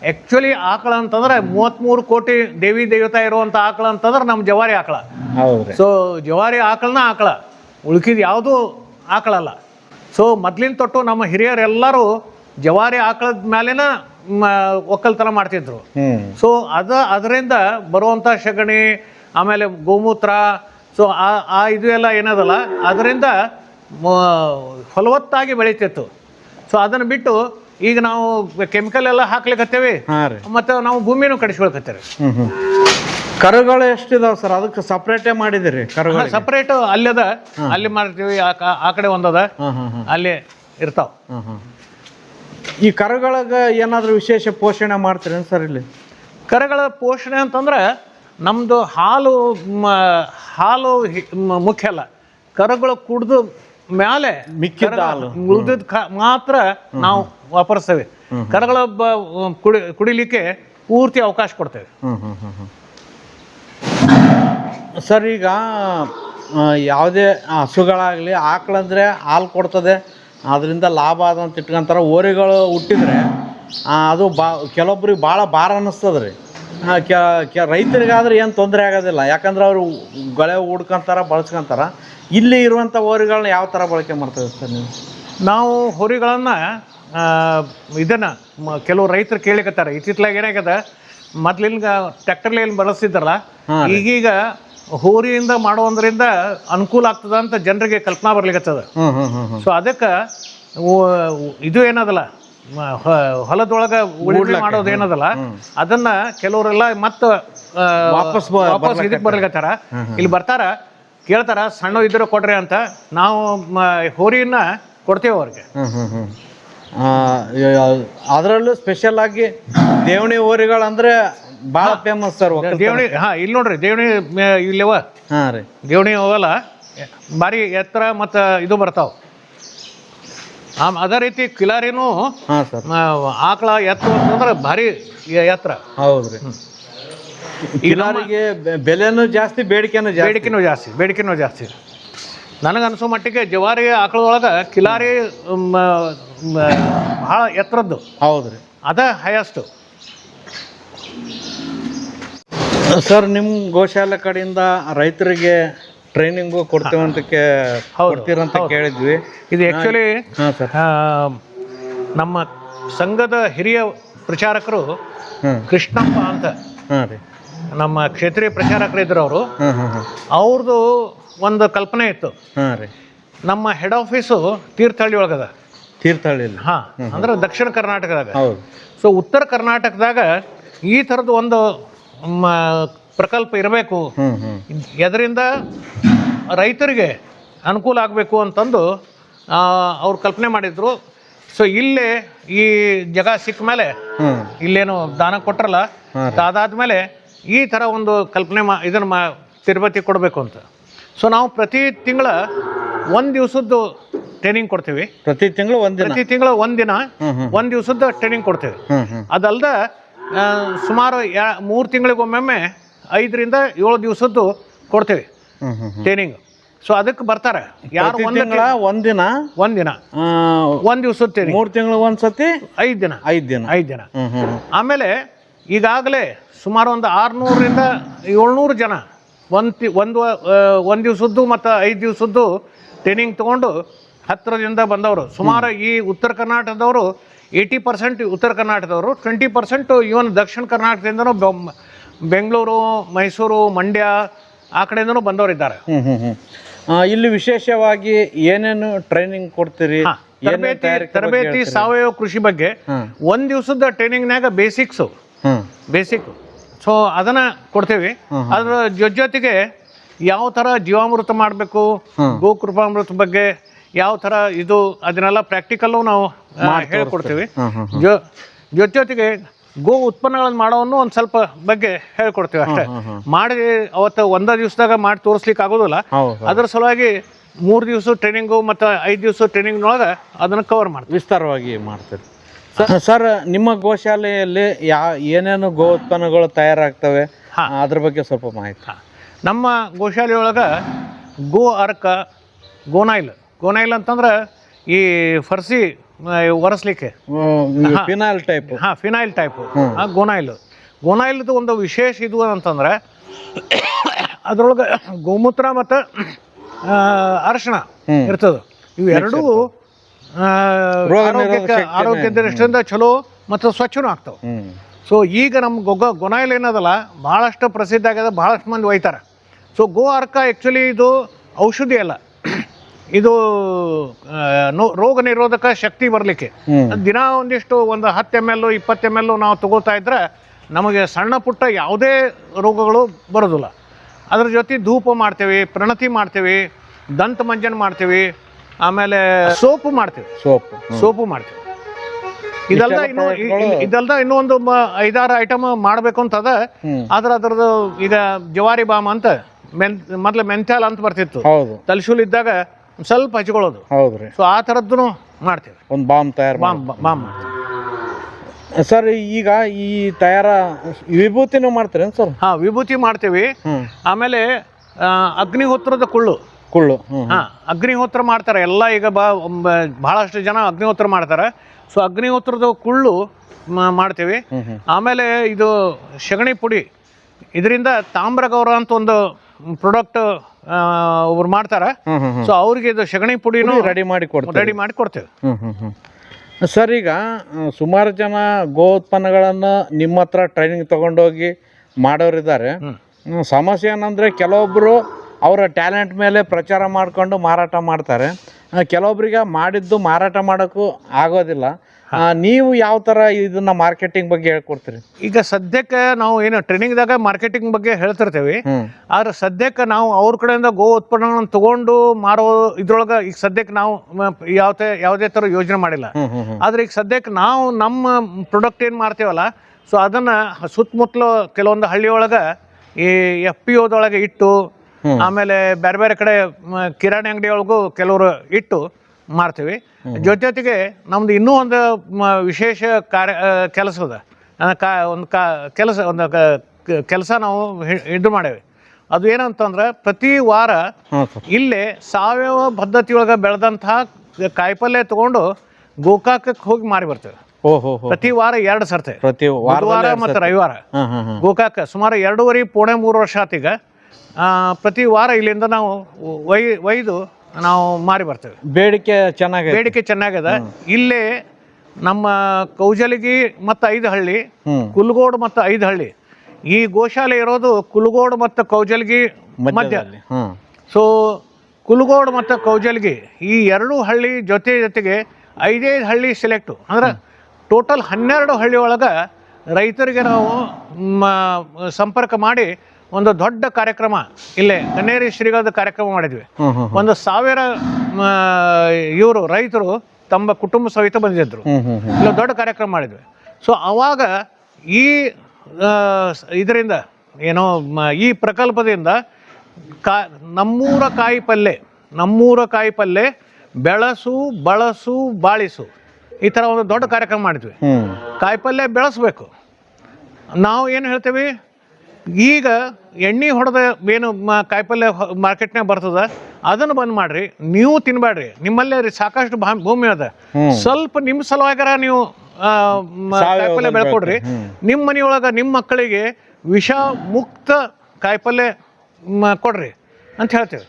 ಆಕ್ಚುಲಿ ಆಕಳ ಅಂತಂದ್ರೆ ಮೂವತ್ಮೂರು ಕೋಟಿ ದೇವಿ ದೇವತಾ ಇರುವಂತ ಆಕಳ ಅಂತಂದ್ರೆ ನಮ್ಮ ಜವಾರಿ ಆಕಳ. ಸೊ ಜವಾರಿ ಆಕಳನ ಆಕಳ. ಉಳ್ಕಿದ ಯಾವುದೂ ಆಕಳಲ್ಲ ಸೊ ಮೊದ್ಲಿನ ತೊಟ್ಟು ನಮ್ಮ ಹಿರಿಯರೆಲ್ಲರೂ ಜವಾರಿ ಆಕಳದ ಮೇಲೆನ ಒಕ್ಕಲ್ತನ ಮಾಡ್ತಿದ್ರು. ಸೊ ಅದ ಅದರಿಂದ ಬರುವಂಥ ಸಗಣಿ ಆಮೇಲೆ ಗೋಮೂತ್ರ ಸೊ ಆ ಆ ಇದು ಎಲ್ಲ ಏನದಲ್ಲ? ಅದರಿಂದ ಫಲವತ್ತಾಗಿ ಬೆಳೀತಿತ್ತು. ಸೊ ಅದನ್ನು ಬಿಟ್ಟು ಈಗ ನಾವು ಕೆಮಿಕಲ್ ಎಲ್ಲ ಹಾಕ್ಲಿಕ್ಕತ್ತೇವೆ ಮತ್ತು ನಾವು ಭೂಮಿನೂ ಕಡಿಸ್ಕೊಳ್ಕತ್ತೇವೆ. ಕರುಗಳು ಎಷ್ಟಿದಾವ ಸರ್? ಅದಕ್ಕೆ ಸಪ್ರೇಟೇ ಮಾಡಿದಿರಿ ಕರುಗಳು ಸಪ್ರೇಟ್ ಅದ ಅಲ್ಲಿ ಮಾಡ್ತೀವಿ ಆ ಕಡೆ ಒಂದದ. ಅಲ್ಲಿ ಇರ್ತಾವ. ಈ ಕರುಗಳಿಗೆ ಏನಾದರೂ ವಿಶೇಷ ಪೋಷಣೆ ಮಾಡ್ತೀರೇನು ಸರ್ ಇಲ್ಲಿ? ಕರುಗಳ ಪೋಷಣೆ ಅಂತಂದ್ರೆ ನಮ್ಮದು ಹಾಲು ಮ- ಹಾಲು ಹಿ- ಮುಖ್ಯ ಅಲ್ಲ. ಕರುಗಳು ಕುಡ್ದು ಮೇಲೆ ಮಿಕ್ಕಿದ ಹಾಲು. ಉಳಿದಿದ್ದ ಮಾತ್ರ ನಾವು ವಾಪರಿಸ್ತೇವೆ. ಕರುಗಳ ಬ ಕುಡಿ ಕುಡಿಲಿಕ್ಕೆ ಪೂರ್ತಿ ಅವಕಾಶ ಕೊಡ್ತೇವೆ. ಹ್ಞೂ ಹ್ಞೂ ಹ್ಞೂ ಹ್ಞೂ ಸರ್ ಈಗ ಯಾವುದೇ ಹಸುಗಳಾಗಲಿ ಆಕಳಂದ್ರೆ ಹಾಲು ಕೊಡ್ತದೆ. ಅದರಿಂದ ಲಾಭ ಅದಂತ ಅಂತ ಇಟ್ಕೊಂತಾರೆ. ಓರಿಗಳು ಹುಟ್ಟಿದ್ರೆ ಅದು ಬಾ ಕೆಲವೊಬ್ರಿಗೆ ಭಾಳ ಭಾರ ಅನ್ನಿಸ್ತದೆ ರೀ ಆ, ಕೆ- ರೈತರಿಗಾದ್ರೆ ಏನು ತೊಂದರೆ ಆಗೋದಿಲ್ಲ. ಯಾಕಂದ್ರೆ ಅವರು ಗಳೆ ಹುಡ್ಕೊಂತಾರ ಬಳಸ್ಕೊಂತಾರ. ಇಲ್ಲಿ ಇರುವಂಥ ಹೋರಿಗಳನ್ನ ಯಾವ ಥರ ಬಳಕೆ ಮಾಡ್ತಾರೆ ಸರ್ ನೀವು? ನಾವು ಹೋರಿಗಳನ್ನು ಇದನ್ನು ಕೆಲವು ರೈತರು ಕೇಳಿಕತ್ತಾರೆ. ಇತ್ತಿತ್ಲಾಗ ಏನಾಗ್ಯದ ಮೊದ್ಲಿನ ಟ್ಯಾಕ್ಟರ್ಲಿ ಏನು ಬಳಸ್ತಿದ್ದಾರಲ್ಲ ಈಗೀಗ ಹೋರಿಯಿಂದ ಮಾಡೋದ್ರಿಂದ ಅನುಕೂಲ ಆಗ್ತದ ಅಂತ ಜನರಿಗೆ ಕಲ್ಪನಾ ಹ್ಞೂ ಸೊ ಅದಕ್ಕೆ ಇದು ಏನದಲ್ಲ ಹೊಲದೊಳಗೆ ಉಳುಮೆ ಮಾಡೋದು ಏನದಲ್ಲ ಅದನ್ನ ಕೆಲವರೆಲ್ಲ ಮತ್ತೆ ವಾಪಸ್ ವಾಪಸ್ ಇದಕ್ಕೆ ಬರ್ಲಿಕತ್ತಾರ. ಇಲ್ಲಿ ಬರ್ತಾರ ಕೇಳ್ತಾರ ಸಣ್ಣ ಇದ್ರೆ ಕೊಡ್ರಿ ಅಂತ ನಾವು ಹೋರಿಯನ್ನ ಕೊಡ್ತೇವೆ ಅವ್ರಿಗೆ. ಅದರಲ್ಲೂ ಸ್ಪೆಷಲ್ ಆಗಿ ದೇವಣಿ ಹೋರಿಗಳಂದ್ರೆ ಭಾಳ ಫೇಮಸ್ ಸರ್ ದೇವಣಿ ಹಾ ಇಲ್ಲಿ ನೋಡ್ರಿ ದೇವಣಿ ಇಲ್ಲಿವ ಇಲ್ಲವ? ಹಾಂ ರೀ. ದೇವಣಿ ಹೋಗಲ್ಲ ಭಾರಿ ಎತ್ತರ ಮತ್ತು ಇದು ಬರ್ತಾವ. ಆಮ್ ಅದೇ ರೀತಿ ಕಿಲಾರಿನೂ ಹಾಂ ಸರ್. ಆಕಳ ಎತ್ತು ಅಂತಂದ್ರೆ ಭಾರಿ ಎತ್ತರ. ಹೌದ್ರಿ. ರೀ ಕಿಲಾರಿಗೆ ಬೆಲೆನೂ ಜಾಸ್ತಿ ಬೇಡಿಕೆನೂ ಜಾಸ್ತಿ. ಬೇಡಿಕೆನೂ ಜಾಸ್ತಿ ಬೇಡಿಕೆನೂ ಜಾಸ್ತಿ. ನನಗನ್ಸೋ ಮಟ್ಟಿಗೆ ಜವಾರಿ ಆಕಳದೊಳಗೆ ಕಿಲಾರಿ ಭಾಳ ಎತ್ತರದ್ದು. ಹೌದ್ರಿ. ರೀ ಅದ ಹೈಯೆಸ್ಟು ಸರ್ ನಿಮ್ಮ ಗೋಶಾಲೆ ಕಡೆಯಿಂದ ರೈತರಿಗೆ ಟ್ರೈನಿಂಗು ಕೊಡ್ತೀವಂತ ಕೇ ಹೌದು, ಕೊಡ್ತೀರಂತ ಹೌದು. ಕೇಳಿದ್ವಿ. ಇದು ಆ್ಯಕ್ಚುಲಿ ಹಾಂ ಸರ್. ನಮ್ಮ ಸಂಘದ ಹಿರಿಯ ಪ್ರಚಾರಕರು ಕೃಷ್ಣಪ್ಪ ಅಂತ. ಹಾಂ ರೀ. ನಮ್ಮ ಕ್ಷೇತ್ರೀಯ ಪ್ರಚಾರಕರಿದ್ರು ಅವರು. ಅವ್ರದ್ದು ಒಂದು ಕಲ್ಪನೆ ಇತ್ತು. ಹಾಂ ರೀ. ನಮ್ಮ ಹೆಡ್ ಆಫೀಸು ತೀರ್ಥಹಳ್ಳಿ ಒಳಗದ. ತೀರ್ಥಹಳ್ಳಿಲಿ ಹಾಂ ಅಂದ್ರೆ ದಕ್ಷಿಣ ಕರ್ನಾಟಕದಾಗ. ಹೌದು. ಸೊ ಉತ್ತರ ಕರ್ನಾಟಕದಾಗ ಈ ಥರದ್ದು ಒಂದು ಮ, ಪ್ರಕಲ್ಪ ಇರಬೇಕು. ಎದರಿಂದ ರೈತರಿಗೆ ಅನುಕೂಲ ಆಗಬೇಕು ಅಂತಂದು ಅವ್ರು ಕಲ್ಪನೆ ಮಾಡಿದ್ರು. ಸೊ ಇಲ್ಲೇ ಈ ಜಾಗ ಸಿಕ್ಕ ಮೇಲೆ ಇಲ್ಲೇನು ದಾನ ಕೊಟ್ರಲ್ಲ ಅದಾದ್ಮೇಲೆ ಈ ಥರ ಒಂದು ಕಲ್ಪನೆ ಮಾ ಇದನ್ನು ಮಾ ತಿರುಪತಿ ಕೊಡಬೇಕು ಅಂತ. ಸೊ ನಾವು ಪ್ರತಿ ತಿಂಗಳ ಒಂದು ದಿವಸದ್ದು ಟ್ರೈನಿಂಗ್ ಕೊಡ್ತೀವಿ. ಪ್ರತಿ ತಿಂಗಳು ಒಂದು ಪ್ರತಿ ತಿಂಗಳು ಒಂದಿನ ಹ್ಮ್ ಹ್ಮ್. ಒಂದು ದಿವಸದ ಟ್ರೈನಿಂಗ್ ಕೊಡ್ತೀವಿ. ಅದಲ್ದ ಸುಮಾರು ಯಾ ಮೂರು ತಿಂಗಳಿಗೊಮ್ಮೊಮ್ಮೆ ಐದರಿಂದ ಏಳು ದಿವಸದ್ದು ಕೊಡ್ತೀವಿ ಟ್ರೈನಿಂಗ್ ಸೊ ಅದಕ್ಕೆ ಬರ್ತಾರೆ. ಯಾರು ಒಂದು ತಿಂಗಳ ಒಂದಿನ ಒಂದಿನ ದಿನ. ಒಂದು ದಿವಸದ ಟ್ರೈನಿಂಗ್ ಮೂರು ತಿಂಗಳು ಒಂದ್ಸತಿ ಐದು ದಿನ. ಐದು ದಿನ. ಐದು ದಿನ. ಆಮೇಲೆ ಈಗಾಗಲೇ ಸುಮಾರು ಒಂದು ಆರುನೂರರಿಂದ ಏಳ್ನೂರು ಜನ ಒಂದು ಒಂದು ಒಂದು ದಿವಸದ್ದು ಮತ್ತು ಐದು ದಿವಸದ್ದು ಟ್ರೈನಿಂಗ್ ತೊಗೊಂಡು ಹತ್ತಿರದಿಂದ ಬಂದವರು. ಸುಮಾರು ಈ ಉತ್ತರ ಕರ್ನಾಟಕದವರು ಏಯ್ಟಿ ಪರ್ಸೆಂಟ್ ಉತ್ತರ ಕರ್ನಾಟಕದವರು ಟ್ವೆಂಟಿ ಪರ್ಸೆಂಟು ಇವನ್ ದಕ್ಷಿಣ ಕರ್ನಾಟಕದಿಂದನೂ ಬೆಂಗಳೂರು ಮೈಸೂರು ಮಂಡ್ಯ ಆ ಕಡೆಯಿಂದನೂ ಬಂದವರಿದ್ದಾರೆ. ಹ್ಮ್ ಹ್ಮ್ ಹ್ಮ್. ಆ, ಇಲ್ಲಿ ವಿಶೇಷವಾಗಿ ಏನೇನು ಟ್ರೈನಿಂಗ್ ಕೊಡ್ತೀರಿ? ಏನೇನ್ ತರಬೇತಿ ಸಾವಯವ ಕೃಷಿ ಬಗ್ಗೆ ಹ್ಮ್ ಒಂದು ದಿವಸದ ಟ್ರೈನಿಂಗ್ನಾಗ ಬೇಸಿಕ್ಸು ಹ್ಮ್. ಬೇಸಿಕ್ ಸೊ ಅದನ್ನ ಕೊಡ್ತೀವಿ. ಅದರ ಜೊ- ಜೊತೆಗೆ ಯಾವ ಥರ ಜೀವಾಮೃತ ಮಾಡಬೇಕು ಗೋಕೃಪಾಮೃತ ಬಗ್ಗೆ ಯಾವ ಥರ ಇದು ಅದನ್ನೆಲ್ಲ ಪ್ರಾಕ್ಟಿಕಲ್ಲು ನಾವು ಆ, ಹೇಳ್ಕೊಡ್ತೀವಿ. ಹ್ಮ್ ಹ್ಮ್ ಜೊ ಜೊತೆ ಜೊತೆಗೆ ಗೋ ಉತ್ಪನ್ನಗಳನ್ನು ಮಾಡೋನು ಒಂದು ಸ್ವಲ್ಪ ಬಗ್ಗೆ ಹೇಳ್ಕೊಡ್ತೀವಿ ಅಷ್ಟೇ. ಮಾಡಿ ಅವತ್ತು ಒಂದೇ ದಿವಸದಾಗ ಮಾಡಿ ತೋರಿಸ್ಲಿಕ್ಕೆ ಆಗೋದಿಲ್ಲ. ಅದ್ರ ಸಲುವಾಗಿ ಮೂರು ದಿವಸ ಟ್ರೈನಿಂಗು ಮತ್ತು ಐದು ದಿವಸ ಟ್ರೈನಿಂಗ್ನೊಳಗೆ ಅದನ್ನು ಕವರ್ ಮಾಡ್ತೀವಿ. ವಿಸ್ತಾರವಾಗಿ ಮಾಡ್ತೀರಿ. ಸರ್ ನಿಮ್ಮ ಗೋಶಾಲೆಯಲ್ಲಿ ಯಾ ಏನೇನು ಗೋ ಉತ್ಪನ್ನಗಳು ತಯಾರಾಗ್ತವೆ? ಹಾಂ. ಅದ್ರ ಬಗ್ಗೆ ಸ್ವಲ್ಪ ಮಾಹಿತಿ. ನಮ್ಮ ಗೋಶಾಲೆಯೊಳಗೆ ಗೋ ಅರ್ಕ ಗೋನಾಯಿಲ್ ಗೋನಾಯಿಲ್ ಅಂತಂದ್ರೆ ಈ ಫರ್ಸಿ ಒರೆಸ್ಲಿಕ್ಕೆ. Phenyl type. ಹಾಂ ಫಿನಾಯ್ಲ್ ಟೈಪ್. ಹಾಂ ಗೋನಾಯಿಲ್ ಗೋನಾಯಿಲ್ದು ಒಂದು ವಿಶೇಷ ಇದು ಅಂತಂದ್ರೆ ಅದ್ರೊಳಗೆ ಗೋಮೂತ್ರ ಮತ್ತು ಅರಶಿಣ ಇರ್ತದ. ಇವು ಎರಡೂ ಆರೋಗ್ಯಕ್ಕೆ ಆರೋಗ್ಯ ದೃಷ್ಟಿಯಿಂದ ಚಲೋ ಮತ್ತು ಸ್ವಚ್ಛನೂ ಆಗ್ತವೆ. ಸೊ ಈಗ ನಮ್ಮ ಗೊಗ್ಗ ಗೊನಾಯಿಲ್ ಏನದಲ್ಲ ಭಾಳಷ್ಟು ಪ್ರಸಿದ್ಧ ಆಗ್ಯದ ಭಾಳಷ್ಟು ಮಂದಿ ಒಯ್ತಾರೆ. ಸೊ ಗೋ ಅರ್ಕ ಆ್ಯಕ್ಚುಲಿ ಇದು ಔಷಧಿ ಅಲ್ಲ. ಇದು ರೋಗ ನಿರೋಧಕ ಶಕ್ತಿ ಬರಲಿಕ್ಕೆ. ದಿನ ಒಂದಿಷ್ಟು ಒಂದು ಹತ್ತು ಎಂ ಎಲ್ ಇಪ್ಪತ್ತು ಎಂ ಎಲ್ ನಾವು ತಗೋತಾ ಇದ್ರೆ ನಮಗೆ ಸಣ್ಣ ಪುಟ್ಟ ಯಾವುದೇ ರೋಗಗಳು ಬರೋದಿಲ್ಲ. ಅದ್ರ ಜೊತೆ ಧೂಪ ಮಾಡ್ತೀವಿ ಪ್ರಣತಿ ಮಾಡ್ತೀವಿ ದಂತ ಮಂಜನ್ ಮಾಡ್ತೀವಿ ಆಮೇಲೆ ಸೋಪು ಮಾಡ್ತೀವಿ. ಸೋಪ್ ಸೋಪು ಮಾಡ್ತೀವಿ. ಇದಲ್ದ ಇನ್ನು ಇದಲ್ದ ಇನ್ನೂ ಒಂದು ಮ- ಐದಾರು ಐಟಮ್ ಮಾಡಬೇಕು ಅಂತ ಅದ. ಆದ್ರೆ ಅದರದ್ದು ಈಗ ಜವಾರಿ ಬಾಮ್ ಅಂತ ಮೆನ್ ಮೊದ್ಲು ಮೆಂತ್ಯಾಲ ಅಂತ ಬರ್ತಿತ್ತು. ತಲಶೂಲ್ ಇದ್ದಾಗ ಸ್ವಲ್ಪ ಹಚ್ಕೊಳ್ಳೋದು. ಹೌದ್ರಿ. ಸೊ ಆ ಥರದ್ದು ಮಾಡ್ತೀವಿ. ಒಂದು ಬಾಂಬ್ ತಯಾರು ಬಾಂಬ್ ಬಾಮ್ ಮಾಡ್ತೀವಿ. ಸರ್ ಈಗ ಈ ತಯಾರ ವಿಭೂತಿನೂ ಮಾಡ್ತೀರೇನು ಸರ್? ಹಾಂ ವಿಭೂತಿ ಮಾಡ್ತೀವಿ. ಆಮೇಲೆ ಅಗ್ನಿಹೋತ್ರದ ಕುಳ್ಳು. ಕುಳ್ಳು. ಹಾಂ ಅಗ್ನಿಹೋತ್ರ ಮಾಡ್ತಾರೆ. ಎಲ್ಲ ಈಗ ಬಹಳಷ್ಟು ಬ- ಜನ ಅಗ್ನಿಹೋತ್ರ ಮಾಡ್ತಾರೆ. ಸೊ ಅಗ್ನಿಹೋತ್ರದ ಕುಳ್ಳು ಮಾಡ್ತೀವಿ. ಆಮೇಲೆ ಇದು ಸಗಣಿ ಪುಡಿ. ಇದರಿಂದ ತಾಮ್ರಗೌರ ಅಂತ ಒಂದು ಪ್ರಾಡಕ್ಟ್ ಒಬ್ರು ಮಾಡ್ತಾರೆ. ಸೊ ಅವ್ರಿಗೆ ಇದು ಸಗಣಿ ಪುಡಿನೂ ರೆಡಿ ಮಾಡಿ ಕೊಡ್ತೀವಿ. ರೆಡಿ ಮಾಡಿ ಕೊಡ್ತೇವೆ. ಸರ್ ಈಗ ಸುಮಾರು ಜನ ಗೋ ಉತ್ಪನ್ನಗಳನ್ನು ನಿಮ್ಮ ಹತ್ರ ಟ್ರೈನಿಂಗ್ ತಗೊಂಡೋಗಿ ಮಾಡೋರಿದ್ದಾರೆ. ಸಮಸ್ಯೆ ಏನಂದರೆ ಕೆಲವೊಬ್ಬರು ಅವರ ಟ್ಯಾಲೆಂಟ್ ಮೇಲೆ ಪ್ರಚಾರ ಮಾಡಿಕೊಂಡು ಮಾರಾಟ ಮಾಡ್ತಾರೆ. ಕೆಲವೊಬ್ಬರಿಗೆ ಕೆಲವೊಬ್ರಿಗೆ ಮಾಡಿದ್ದು ಮಾರಾಟ ಮಾಡೋಕ್ಕೂ ಆಗೋದಿಲ್ಲ. ನೀವು ಯಾವ ತರ ಇದನ್ನ ಮಾರ್ಕೆಟಿಂಗ್ ಬಗ್ಗೆ ಹೇಳ್ಕೊಡ್ತೀರಿ? ಈಗ ಸದ್ಯಕ್ಕೆ ನಾವು ಏನು ಟ್ರೈನಿಂಗ್ದಾಗ ಮಾರ್ಕೆಟಿಂಗ್ ಬಗ್ಗೆ ಹೇಳ್ತಿರ್ತೇವೆ. ಆದ್ರೆ ಸದ್ಯಕ್ಕೆ ನಾವು ಅವ್ರ ಕಡೆಯಿಂದ ಗೋ ಉತ್ಪನ್ನಗಳನ್ನು ತಗೊಂಡು ಮಾರೋ ಇದ್ರೊಳಗೆ ಈಗ ಸದ್ಯಕ್ಕೆ ನಾವು ಮ- ಯಾವುದೇ ತರ ಥರ ಯೋಜನೆ ಮಾಡಿಲ್ಲ. ಆದ್ರೆ ಈಗ ಸದ್ಯಕ್ಕೆ ನಾವು ನಮ್ಮ ಪ್ರೊಡಕ್ಟ್ ಏನು ಮಾಡ್ತೀವಲ್ಲ ಸೊ ಅದನ್ನು ಸುತ್ತಮುತ್ತಲು ಕೆಲವೊಂದು ಹಳ್ಳಿಯೊಳಗೆ ಈ ಎಫ್ ಪಿ ಒದೊಳಗೆ ಇಟ್ಟು ಆಮೇಲೆ ಬೇರೆ ಬೇರೆ ಕಡೆ ಕಿರಾಣಿ ಅಂಗಡಿಯೊಳಗೂ ಕೆಲವರು ಇಟ್ಟು ಮಾರ್ತೀವಿ ಜೊತೆ ಜೊತೆಗೆ ನಮ್ದು ಇನ್ನೂ ಒಂದು ವಿಶೇಷ ಕಾರ್ಯ ಕೆಲಸದ ಕಾ ಒಂದು ಕಾ ಕೆಲಸ ಒಂದು ಕೆಲಸ ನಾವು ಇದು ಮಾಡೇವಿ. ಅದು ಏನಂತಂದ್ರೆ ಪ್ರತಿ ವಾರ ಇಲ್ಲೇ ಸಾವಯವ ಪದ್ಧತಿಯೊಳಗೆ ಬೆಳೆದಂತಹ ಕಾಯಿಪಲ್ಯ ತಗೊಂಡು ಗೋಕಾಕಕ್ಕೆ ಹೋಗಿ ಮಾರಿ ಬರ್ತೇವೆ. ಪ್ರತಿ ವಾರ ಎರಡು ಸರ್ತೆ. ಪ್ರತಿ ಬುಧವಾರ ವಾರ ಮತ್ತು ರವಿವಾರ. ಗೋಕಾಕ ಸುಮಾರು ಎರಡೂವರೆ ಪೋಣೆ ಮೂರು ವರ್ಷ ಆತೀಗ ಪ್ರತಿ ವಾರ ಇಲ್ಲಿಂದ ನಾವು ಒಯ್ ಒಯ್ದು ನಾವು ಮಾರಿ ಬರ್ತೇವೆ. ಬೇಡಿಕೆ ಚೆನ್ನಾಗಿದೆ ಬೇಡಿಕೆ ಚೆನ್ನಾಗಿದೆ. ಇಲ್ಲಿ ನಮ್ಮ ಕೌಜಲಗಿ ಮತ್ತು ಐದು ಹಳ್ಳಿ ಕುಲ್ಗೋಡ್ ಮತ್ತು ಐದು ಹಳ್ಳಿ ಈ ಗೋಶಾಲೆ ಇರೋದು ಕುಲಗೋಡ್ ಮತ್ತು ಕೌಜಲಗಿ ಮಧ್ಯ. ಸೊ ಕುಲಗೋಡ್ ಮತ್ತು ಕೌಜಲಗಿ ಈ ಎರಡು ಹಳ್ಳಿ ಜೊತೆ ಜೊತೆಗೆ ಐದೈದು ಹಳ್ಳಿ ಸೆಲೆಕ್ಟು ಅಂದ್ರೆ ಟೋಟಲ್ ಹನ್ನೆರಡು ಹಳ್ಳಿ ಒಳಗೆ ರೈತರಿಗೆ ನಾವು ಸಂಪರ್ಕ ಮಾಡಿ ಒಂದು ದೊಡ್ಡ ಕಾರ್ಯಕ್ರಮ ಇಲ್ಲೇ ಕನ್ನೇರಿ ಶ್ರೀಗಳದ ಕಾರ್ಯಕ್ರಮ ಮಾಡಿದ್ವಿ. ಒಂದು ಸಾವಿರ ಇವರು ರೈತರು ತಮ್ಮ ಕುಟುಂಬ ಸಹಿತ ಬಂದಿದ್ದರು ಇಲ್ಲ ದೊಡ್ಡ ಕಾರ್ಯಕ್ರಮ ಮಾಡಿದ್ವಿ. ಸೊ ಅವಾಗ ಈ ಇದರಿಂದ ಏನೋ ಈ ಪ್ರಕಲ್ಪದಿಂದ ಕಾ ನಮ್ಮೂರ ಕಾಯಿ ಪಲ್ಲೆ ನಮ್ಮೂರ ಕಾಯಿ ಪಲ್ಯ ಬೆಳಸು ಬಳಸು ಬಾಳಿಸು ಈ ಥರ ಒಂದು ದೊಡ್ಡ ಕಾರ್ಯಕ್ರಮ ಮಾಡಿದ್ವಿ. ಕಾಯಿಪಲ್ಲೆ ಪಲ್ಯ ಬೆಳೆಸ್ಬೇಕು. ನಾವು ಏನು ಹೇಳ್ತೇವೆ? ಈಗ ಎಣ್ಣೆ ಹೊಡೆದ ಏನು ಮ- ಕಾಯಿಪಲ್ಯ ಮಾರ್ಕೆಟ್ನಾಗ ಬರ್ತದ ಅದನ್ನು ಬಂದ್ ಮಾಡ್ರಿ. ನೀವು ತಿನ್ಬೇಡ್ರಿ ನಿಮ್ಮಲ್ಲೇ ರೀ ಸಾಕಷ್ಟು ಭೂಮಿ ಅದ. ಸ್ವಲ್ಪ ನಿಮ್ಮ ಸಲುವಾಗಾರ ನೀವು ಕಾಯಿಪಲ್ಯ ಬೆಳ್ಕೊಡ್ರಿ. ನಿಮ್ಮ ಮನೆಯೊಳಗ ನಿಮ್ಮ ಮಕ್ಕಳಿಗೆ ವಿಷ ಮುಕ್ತ ಕಾಯಿಪಲ್ಯ ಕೊಡ್ರಿ ಅಂತ ಹೇಳ್ತೇವೆ.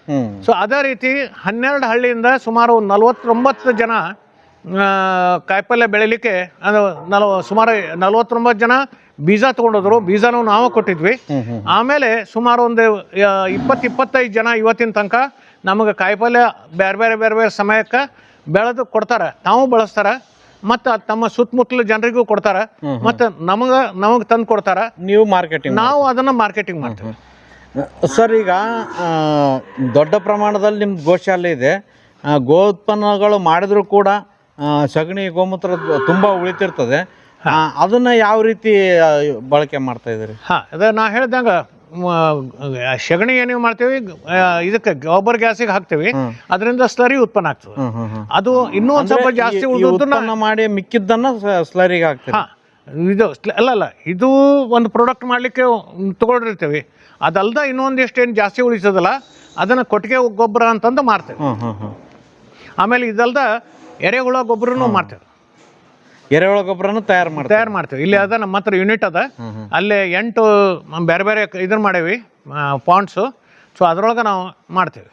ಸೊ ಅದೇ ರೀತಿ ಹನ್ನೆರಡು ಹಳ್ಳಿಯಿಂದ ಸುಮಾರು ನಲವತ್ತೊಂಬತ್ತು ಜನ ಕಾಯಿಪಲ್ಲೆ ಕಾಯಿಪಲ್ಯ ಬೆಳಿಲಿಕ್ಕೆ ಅದು ನಲ್ವ ಸುಮಾರು ನಲವತ್ತೊಂಬತ್ತು ಜನ ಬೀಜ ತೊಗೊಂಡೋದ್ರು ಬೀಜನೂ ನಾವು ಕೊಟ್ಟಿದ್ವಿ. ಆಮೇಲೆ ಸುಮಾರು ಒಂದು ಇಪ್ಪತ್ತು ಇಪ್ಪತ್ತೈದು ಜನ ಇವತ್ತಿನ ತನಕ ನಮಗೆ ಕಾಯಿಪಲ್ಯ ಬೇರೆ ಬೇರೆ ಬೇರೆ ಬೇರೆ ಸಮಯಕ್ಕೆ ಬೆಳೆದು ಕೊಡ್ತಾರೆ. ತಾವು ಬಳಸ್ತಾರೆ. ಮತ್ತು ತಮ್ಮ ಸುತ್ತಮುತ್ತಲ ಜನರಿಗೂ ಕೊಡ್ತಾರೆ. ಮತ್ತು ನಮಗೆ ನಮಗೆ ತಂದು ಕೊಡ್ತಾರೆ. ನೀವು ಮಾರ್ಕೆಟಿಂಗ್ ನಾವು ಅದನ್ನು ಮಾರ್ಕೆಟಿಂಗ್ ಮಾಡ್ತೀವಿ. ಸರ್ ಈಗ ದೊಡ್ಡ ಪ್ರಮಾಣದಲ್ಲಿ ನಿಮ್ಮ ಗೋಶಾಲೆ ಇದೆ. ಗೋ ಉತ್ಪನ್ನಗಳು ಮಾಡಿದರೂ ಕೂಡ ಸಗಣಿ ಗೋಮೂತ್ರ ತುಂಬ ಉಳಿತಿರ್ತದೆ. ಅದನ್ನ ಯಾವ ರೀತಿ ಬಳಕೆ ಮಾಡ್ತಾ ಇದ್ರಿ ಹಾ ಅದ ನಾ ಹೇಳ್ದಂಗ ಸಗಣಿ ಏನು ಮಾಡ್ತೀವಿ ಇದಕ್ಕೆ ಗೊಬ್ಬರ ಗ್ಯಾಸಿಗೆ ಹಾಕ್ತೀವಿ ಅದರಿಂದ ಸ್ಲರಿ ಉತ್ಪನ್ನ ಆಗ್ತದೆ. ಅದು ಇನ್ನೂ ಒಂದು ಸ್ವಲ್ಪ ಜಾಸ್ತಿ ಉತ್ಪನ್ನ ಮಾಡಿ ಮಿಕ್ಕಿದ್ದನ್ನ ಸ್ಲರಿಗೆ ಹಾಕ್ತೀವಿ ಹಾಂ ಇದು ಅಲ್ಲ ಅಲ್ಲ ಇದು ಒಂದು ಪ್ರಾಡಕ್ಟ್ ಮಾಡಲಿಕ್ಕೆ ತಗೊಂಡಿರ್ತೀವಿ. ಅದಲ್ದ ಇನ್ನೊಂದಿಷ್ಟು ಏನು ಜಾಸ್ತಿ ಉಳಿಸೋದಲ್ಲ ಅದನ್ನು ಕೊಟ್ಟಿಗೆ ಗೊಬ್ಬರ ಅಂತಂದು ಮಾರ್ತೇವೆ ಆಮೇಲೆ ಇದಲ್ದ ಎರೆಹುಳ ಗೊಬ್ಬರನು ಮಾಡ್ತೇವೆ. ಎರೆಹುಳ ಗೊಬ್ಬರನು ತಯಾರು ಮಾಡ್ತೀವಿ. ತಯಾರು ಮಾಡ್ತೀವಿ. ಇಲ್ಲಿ ಅದ ನಮ್ಮ ಹತ್ರ ಯೂನಿಟ್ ಅದ. ಅಲ್ಲೇ ಎಂಟು ಬೇರೆ ಬೇರೆ ಇದನ್ನ ಮಾಡೇವಿ ಪಾಂಡ್ಸು ಸೊ ಅದರೊಳಗೆ ನಾವು ಮಾಡ್ತೇವೆ.